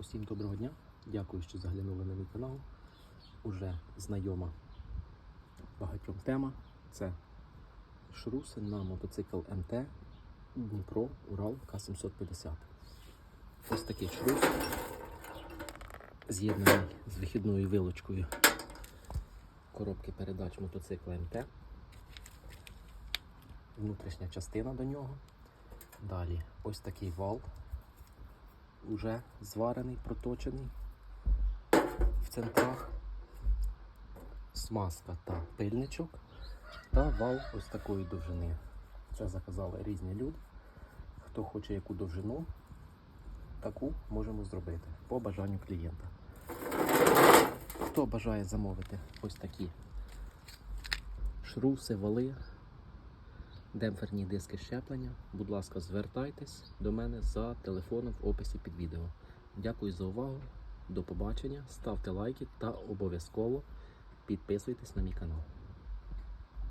Усім доброго дня. Дякую, що заглянули на мій канал. Уже знайома багатьом тема. Це шруси на мотоцикл МТ Дніпро Урал К750. Ось такий шрус, з'єднаний з вихідною вилочкою коробки передач мотоцикла МТ. Внутрішня частина до нього. Далі ось такий вал уже зварений, проточений в центрах, смазка та пильничок, та вал ось такої довжини. Це заказали різні люди. Хто хоче яку довжину, таку можемо зробити по бажанню клієнта. Хто бажає замовити ось такі шруси, вали, демпферні диски щеплення, будь ласка, звертайтесь до мене за телефоном в описі під відео. Дякую за увагу. До побачення. Ставте лайки та обов'язково підписуйтесь на мій канал.